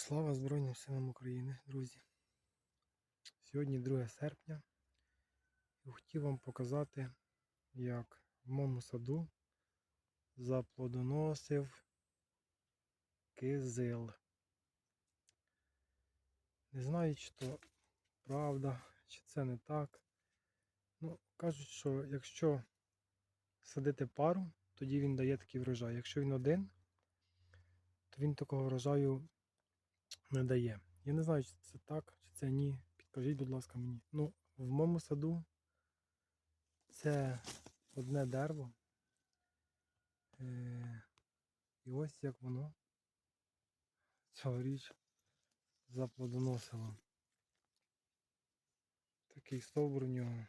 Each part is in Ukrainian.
Слава Збройним силам України, друзі. Сьогодні 2 серпня. І хотів вам показати, як в моєму саду заплодоносив кизил. Не знаю, чи то правда, чи це не так. Ну, кажуть, що якщо садити пару, тоді він дає такий врожай. Якщо він один, то він такого врожаю не дає. Я не знаю, чи це так, чи це ні. Підкажіть, будь ласка, мені. Ну, в моєму саду це одне дерево. Е- і ось як воно цьогоріч заплодоносило. Такий стовбур у нього.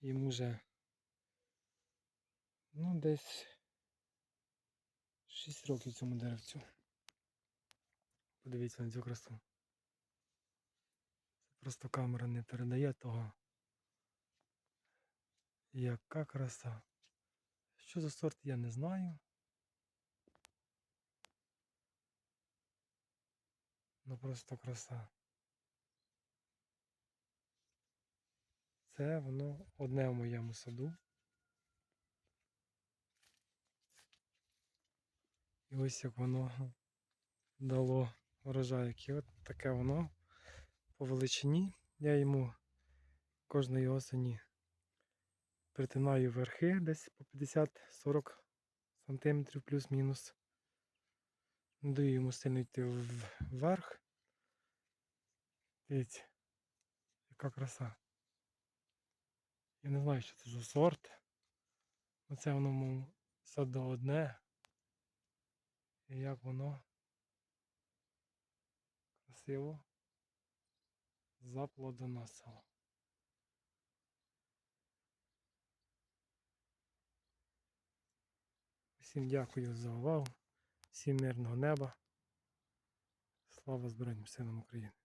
Йому вже ну, десь 6 років цьому деревцю. Подивіться на цю красу. Це просто камера не передає того. Яка краса. Що за сорт я не знаю. Ну просто краса. Це воно одне в моєму саду. І ось як воно дало врожай, який от таке воно по величині. Я йому кожної осені притинаю верхи десь по 50-40 см плюс-мінус. Не даю йому сильно йти вверх. Дивіться, яка краса. Я не знаю, що це за сорт. Оце воно мов саду одне. І як воно красиво заплодоносило. Всім дякую за увагу, всім мирного неба. Слава Збройним силам України.